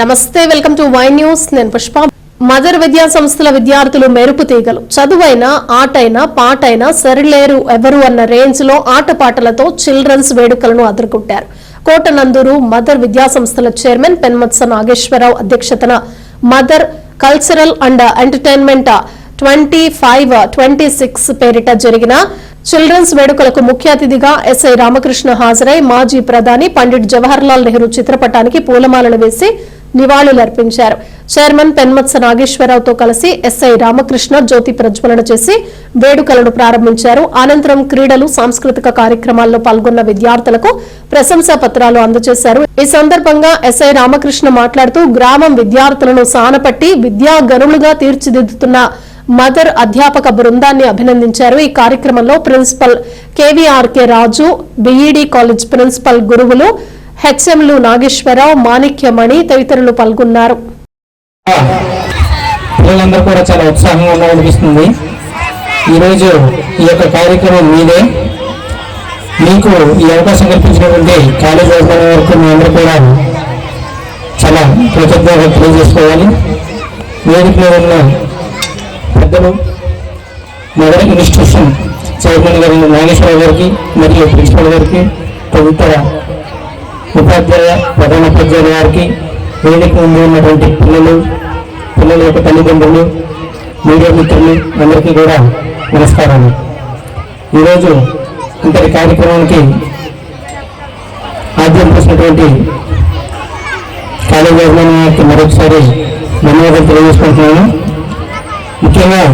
నమస్తే welcome to Y news. నేను Pushpa. Mother విద్యా సంస్థల విద్యార్థులు మెరుపు తీగలు. చదువైనా ఆటైనా పాటైనా సరిలేరు ఎవరు అన్న రేంజ్లో ఆటపాటలతో చిల్డ్రన్స్ వేడుకలను అదుర్కొంటారు కోటనందూరు మదర్ విద్యా సంస్థల చైర్మన్ పెన్మత్స నాగేశ్వరరావు అధ్యక్షతన mother cultural and entertainment twenty five twenty six పేరిట జరిగిన చిల్డ్రన్స్ వేడుకలకు ముఖ్య అతిథిగా ఎస్ఐ రామకృష్ణ హాజరై మాజీ ప్రధాని పండిట్ జవహర్లాల్ నెహ్రూ చిత్రపటానికి పూలమాలలు వేసి నివాళులర్పించారు చైర్మన్ పెన్మత్స నాగేశ్వరరావుతో కలిసి ఎస్ఐ రామకృష్ణ జ్యోతి ప్రజ్వలన చేసి వేడుకలను ప్రారంభించారు. అనంతరం క్రీడలు సాంస్కృతిక కార్యక్రమాల్లో పాల్గొన్న విద్యార్థులకు ప్రశంసా పత్రాలు అందజేశారు. ఈ సందర్భంగా ఎస్ఐ రామకృష్ణ మాట్లాడుతూ గ్రామం విద్యార్థులను సానపట్టి విద్యా గనులుగా తీర్చిదిద్దుతున్న మదర్ అధ్యాపక బృందాన్ని అభినందించారు. ఈ కార్యక్రమంలో principal K V R K Raju B E D college principal గురువులు హెచ్ఎంలు నాగేశ్వరరావు మాణిక్యమణి తదితరులు పాల్గొన్నారు. పిల్లలందరూ కూడా చాలా ఉత్సాహంగా ఉండవనిపిస్తుంది ఈరోజు ఈ యొక్క కార్యక్రమం మీదే. మీకు ఈ అవకాశం కల్పించినటువంటి కాలేజ్ యాజమాన్యం వరకు మీ అందరూ కూడా చాలా కృతజ్ఞత తెలియజేసుకోవాలి. వేదిక మీద ఉన్న పెద్దలు మొదటి ఇన్స్టిట్యూషన్ చైర్మన్ గారి నాగేశ్వరరావు గారికి మరియు ప్రిన్సిపల్ గారికి తదితర ఉపాధ్యాయ ప్రధానోపాధ్యాయుల వారికి వేదిక ముందు ఉన్నటువంటి పిల్లలు పిల్లల యొక్క తల్లిదండ్రులు మీడియా మిత్రులు అందరికీ కూడా నమస్కారాలు. ఈరోజు ఇంతటి కార్యక్రమానికి ఆద్యం చేసినటువంటి కాలేజ్ యాజమాన్యానికి మరొకసారి ధన్యవాదాలు తెలియజేసుకుంటున్నాను. ముఖ్యంగా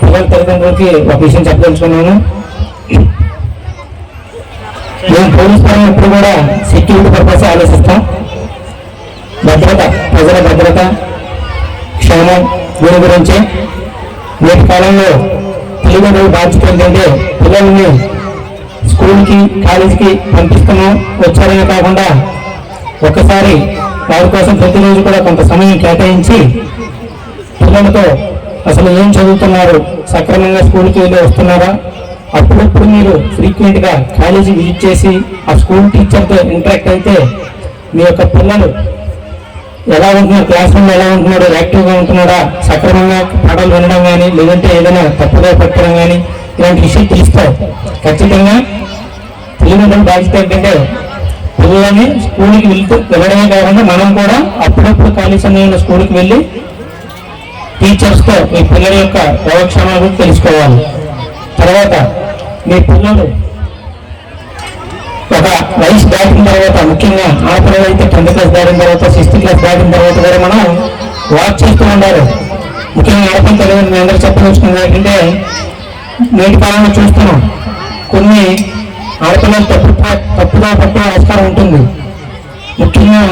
పిల్లల తల్లిదండ్రులకి ఒక విషయం చెప్పదలుచుకున్నాను మేము పోలీస్ పరంగా ఎప్పుడు కూడా సెక్యూరిటీ పర్పస్ ఆలోచిస్తాం. భద్రత ప్రజల భద్రత క్షేమం దీని గురించి. నేటి కాలంలో తల్లిదండ్రులు బాధ్యత ఏంటంటే పిల్లల్ని స్కూల్కి కాలేజీకి పంపిస్తున్నాం వచ్చారనే కాకుండా ఒక్కసారి వారి కోసం ప్రతిరోజు కూడా కొంత సమయం కేటాయించి పిల్లలతో అసలు ఏం చదువుతున్నారు? సక్రమంగా స్కూల్కి వెళ్ళి వస్తున్నారా? అప్పుడప్పుడు మీరు ఫ్రీక్వెంట్గా కాలేజీ విజిట్ చేసి ఆ స్కూల్ టీచర్తో ఇంటరాక్ట్ అయితే మీ యొక్క పిల్లలు ఎలా ఉంటున్నారు? క్లాస్ రూమ్ ఎలా ఉంటున్నాడు యాక్టివ్గా ఉంటున్నాడా సక్రమంగా పాటలు వినడం కానీ లేదంటే ఏదైనా తప్పుగా పెట్టడం కానీ ఇలాంటి విషయం తెలుస్తాయి. ఖచ్చితంగా తల్లిదండ్రుల బాధ్యత ఏంటంటే పిల్లలని స్కూల్కి వెళ్తూ వెళ్ళడమే కాకుండా మనం కూడా అప్పుడప్పుడు ఖాళీ సమయంలో స్కూల్కి వెళ్ళి టీచర్స్తో మీ పిల్లల యొక్క యోగక్షేమాల గురించి తెలుసుకోవాలి. తర్వాత మీ పిల్లలు ఒక వయసు దాటిన తర్వాత ముఖ్యంగా ఆడపిల్లలు అయితే టెన్త్ క్లాస్ దాటిన తర్వాత సిక్స్త్ క్లాస్ దాటిన తర్వాత కూడా మనం వాచ్ చేస్తూ ఉండాలి. ముఖ్యంగా ఆడపిల్ల తెలియదు మీ అందరూ చెప్పదలుచుకుంది ఏంటంటే నేటి కాలంలో చూస్తున్నాం కొన్ని ఆడపిల్లలు తప్పు తప్పుగా పట్టే ఆస్కారం ఉంటుంది. ముఖ్యంగా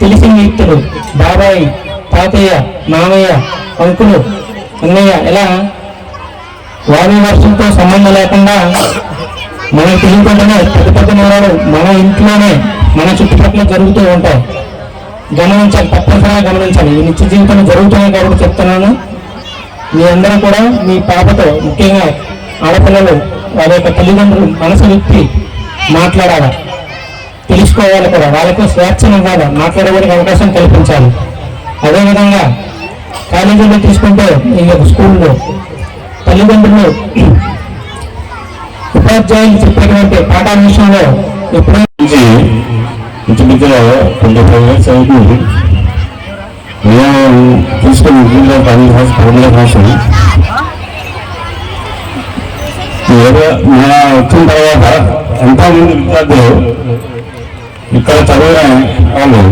తెలిసిన వ్యక్తులు బాబాయి తాతయ్య మామయ్య అంకులు అన్నయ్య ఇలా వారి వర్షంతో సంబంధం లేకుండా మనం తెలియకుండానే పెద్ద పెద్ద నేరాలు మన ఇంట్లోనే మన చుట్టుపక్కల జరుగుతూ ఉంటాయి. గమనించాలి తప్పనిసరిగా గమనించాలి. ఈ నిత్య జీవితంలో జరుగుతున్నాయి కాబట్టి చెప్తున్నాను. మీ అందరూ కూడా మీ పాపతో ముఖ్యంగా ఆడపిల్లలు వారి యొక్క తల్లిదండ్రులు మనసు విప్పి మాట్లాడాలి. తెలుసుకోవాలి కూడా. వాళ్ళకు స్వేచ్ఛను ఇవ్వాలి. మాట్లాడడానికి అవకాశం కల్పించాలి. అదేవిధంగా కాలేజీలో తీసుకుంటే ఈ యొక్క స్కూల్లో తల్లిదండ్రులు ఉపాధ్యాయులు చెప్పేటువంటి పాఠాల విషయంలో ఎప్పుడైనా నుంచి ఇంచుమించులో ట్వంటీ ఫైవ్ ఇయర్స్ అవుతుంది నేను తీసుకుని ఇంట్లో పని కోసం కోసం ఏదో నేను వచ్చిన తర్వాత ఎంతోమంది విద్యార్థులు ఇక్కడ చదివిన వాళ్ళు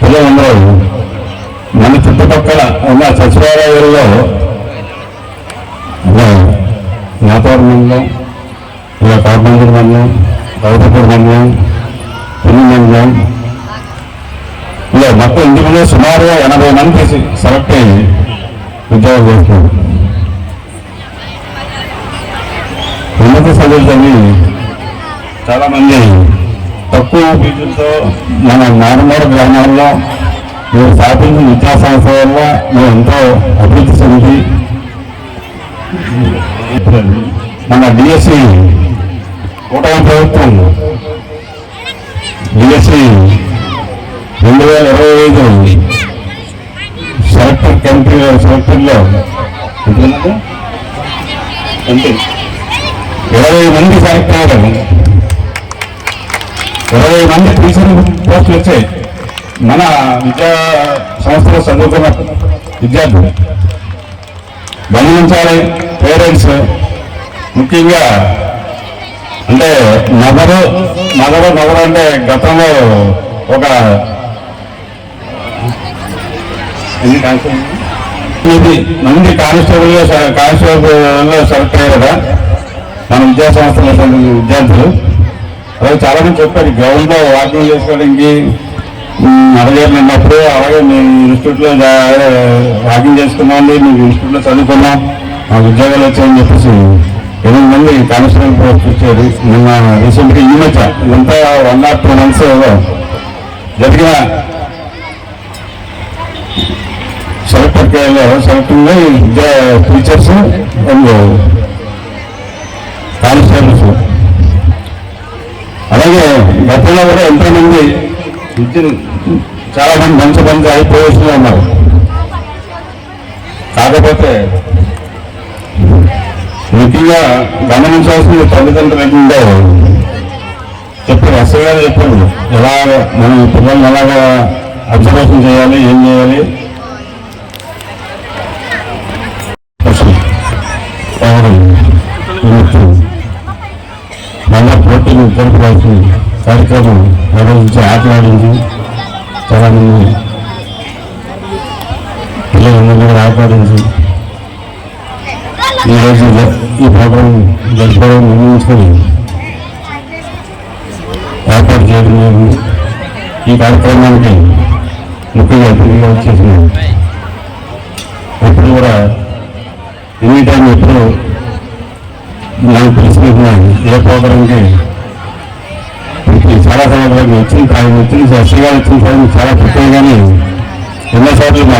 పిల్లలందరూ మన చుట్టుపక్కల ఉన్న సచివాలయాల్లో ఇలా వ్యాపారం మండలం ఇలా కాపమందిర్ మండలం గౌతపూర్ మండలం పెళ్లి మండలం ఇలా మొత్తం ఇంటిలో సుమారుగా ఎనభై మంది సెలెక్ట్ అయ్యి ఉద్యోగం చేస్తున్నారు ఉన్నత చదువులు చదివి చాలా మంది తక్కువ ఫీజులతో మన నార్మల్ గ్రామాల్లో మేము స్థాపించిన విద్యా సంస్థ వల్ల మేము ఎంతో అభివృద్ధి చెంది మన డిఎస్సి కూటమి ప్రభుత్వం డిఎస్సి రెండు వేల ఇరవై ఐదు సెలెక్టర్ కమిటీ సెలెక్టర్లో ఎంతమంది? ఇరవై మంది సెలెక్ట్ అయ్యారు. ఇరవై మంది టీచర్ పోస్టులు వచ్చాయి. మన విద్యా సంస్థలో చదువుకున్న విద్యార్థులు గమనించాలి పేరెంట్స్ ముఖ్యంగా అంటే నగరు నగరు నగరు అంటే గతంలో ఒక ఎన్ని మంది కానిస్టేబుల్గా కానిస్టేబుల్గా సెలెక్ట్ అయ్యారు కదా మన విద్యా సంస్థలో విద్యార్థులు. అలాగే చాలా మంది చెప్పారు గ్రౌండ్లో వాకింగ్ చేసుకోవడానికి అరగేరు ఉన్నప్పుడు అలాగే మీ ఇన్స్టిట్యూట్లో వాకింగ్ చేసుకున్నాం మీ ఇన్స్టిట్యూట్లో చదువుకున్నాం. మా ఉద్యోగాలు వచ్చాయని చెప్పేసి ఎనిమిది మంది కానిస్టేబుల్ పోస్ట్ వచ్చారు. నిన్న రీసెంట్గా ఈ మధ్య ఇదంతా వన్ ఆర్ టూ మంత్స్ జరిగిన సెలెక్ట్ సెలెక్టింగ్లో విద్యా టీచర్స్ అండ్ కానిస్టేబుల్స్. అలాగే గతంలో కూడా ఎంతో మంది చాలా మంది మంచి మంది అయిపోయేస్తూ ఉన్నారు. కాకపోతే ముఖ్యంగా గమనించాల్సింది తల్లిదండ్రులు ఏంటంటే చెప్పారు ఎస్ఐ గారు చెప్పారు ఎలా మనం పిల్లల్ని ఎలాగా అబ్జర్వేషన్ చేయాలి ఏం చేయాలి? మళ్ళా పోటీలు జరపడానికి కార్యక్రమం నిర్వహించి ఆటలాడింది చాలా పిల్లలందరినీ పిల్లలందరూ కూడా ఆటలాడించి ఈ రోజు ఈ ప్రోగ్రాం జరపడం నిర్ణయించుకొని ఏర్పాటు చేయడం జరిగింది. ఈ కార్యక్రమానికి ముఖ్యంగా అతిథిగా వచ్చేసిన ఎప్పుడు కూడా ఎనీ టైం ఎప్పుడు నాకు తెలిసిన ఏ ప్రోగ్రాంకి చాలా వచ్చిన కాలం వచ్చిన ఎస్సీగా వచ్చిన కాలం చాలా పుట్టాయి కానీ ఎన్నోసార్లు మా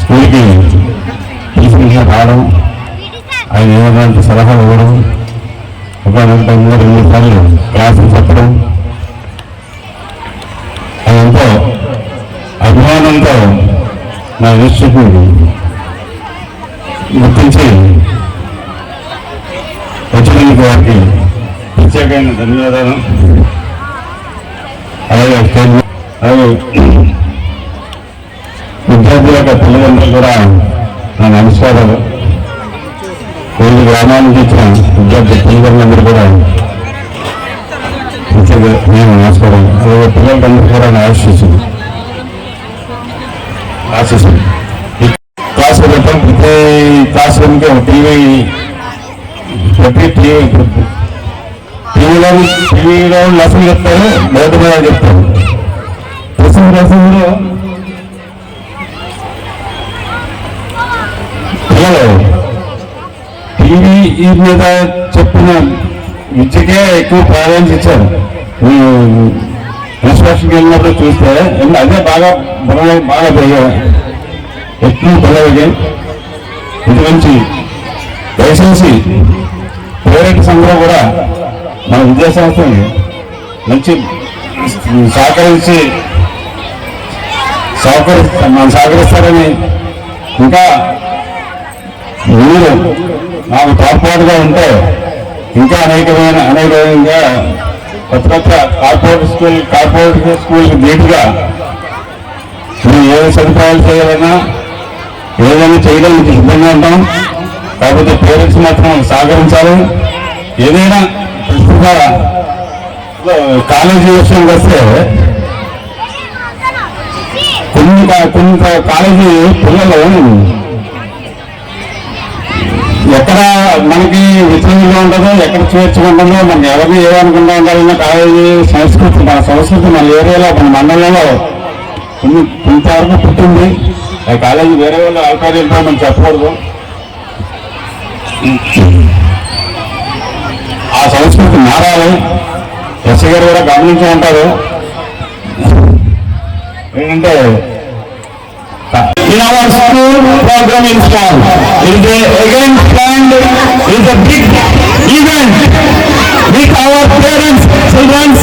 స్కూల్కి తీసుకుని రావడం ఆయన ఏమైనా సలహాలు ఇవ్వడం ఒక టైంలో రెండు సార్లు క్లాసులు చెప్పడం. అది ఎంతో అభిమానంతో నా ఇన్స్టిట్యూట్ని గుర్తించి వచ్చినందుకు వారికి ప్రత్యేకమైన ధన్యవాదాలు. అలాగే అలాగే విద్యార్థుల యొక్క తల్లిదండ్రులు కూడా నా నమస్కారాలు. కొన్ని గ్రామాల నుంచి వచ్చిన విద్యార్థి తల్లిదండ్రులందరూ కూడా నేను నమస్కారం. అలాగే పిల్లలందరూ కూడా నా ఆశిస్తుంది ఆశిస్తుంది క్లాస్ రూమ్ ప్రతి క్లాస్ రూమ్కి ఒక టీవీ ప్రతి టీవీ టీవీలో టీవీలో లసం చెప్తారు మొదటి మీద చెప్తారు. ప్రతి రసంలో పిల్లలు టీవీ ఈ మీద చెప్పిన విద్యకే ఎక్కువ ప్రాధాన్యత ఇచ్చారు. ఇన్స్ట్రక్షన్కి వెళ్ళినప్పుడు చూస్తే ఎంత- అదే బాగా బలం బాగా పెరిగాయి ఎక్కువ పిల్లలకి ఇది నుంచి దయచేసి పేరెంట్స్ అందరూ కూడా మన విద్యా మంచి సహకరించి సహకరి మనం సహకరిస్తారని ఇంకా మీరు నాకు తోడ్పాటుగా ఉంటే ఇంకా అనేకమైన అనేకమైన కొత్త కొత్త కార్పొరేట్ స్కూల్ కార్పొరేట్ స్కూల్కి ధీటుగా మీరు ఏ సదుపాయాలు చేయాలన్నా ఏదైనా చేయడానికి సిద్ధంగా ఉంటాం. కాకపోతే పేరెంట్స్ మాత్రం సహకరించాలి. ఏదైనా కాలేజీ విషయానికి వస్తే కొన్ని కొన్ని కాలేజీ పిల్లలు ఎక్కడ మనకి వ్యతిరేకంగా ఉంటుందో ఎక్కడ చేర్చుకుంటుందో మనం ఎవరిని ఏమనుకుంటా ఉండాలన్న కాలేజీ సంస్కృతి మన సంస్కృతి మన ఏరియాలో మన మండలంలో కొన్ని కొంతవరకు పుట్టింది. ఆ కాలేజీ వేరే వాళ్ళు ఆల్కార్యంతో మనం చెప్పకూడదు. చూసుకుంటూ మారాలి ఎస్ గారు కూడా గమనించే ఉంటారు. ఏంటంటే program install. Our parents children's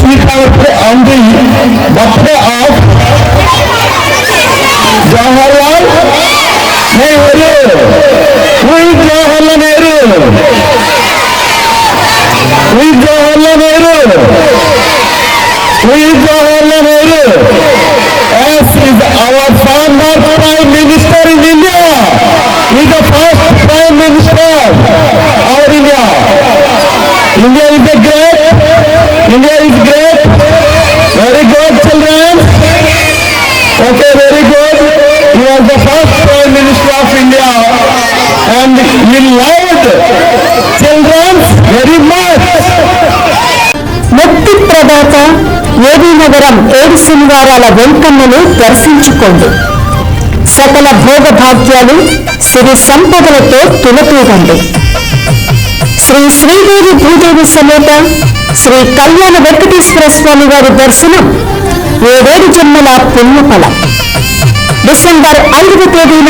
ముక్తి ఏబీ నగరం ఏడు శనివారాల వెంకన్నను దర్శించుకోండి. సకల భోగభాగ్యాలు సిరి సంపదలతో తులతూగండి. శ్రీ శ్రీదేవి భూదేవి సమేత శ్రీ కళ్యాణ వెంకటేశ్వర స్వామి వారి దర్శనం ఏడేడు జన్మల పుణ్యఫలం. డిసెంబర్ ఐదవ తేదీన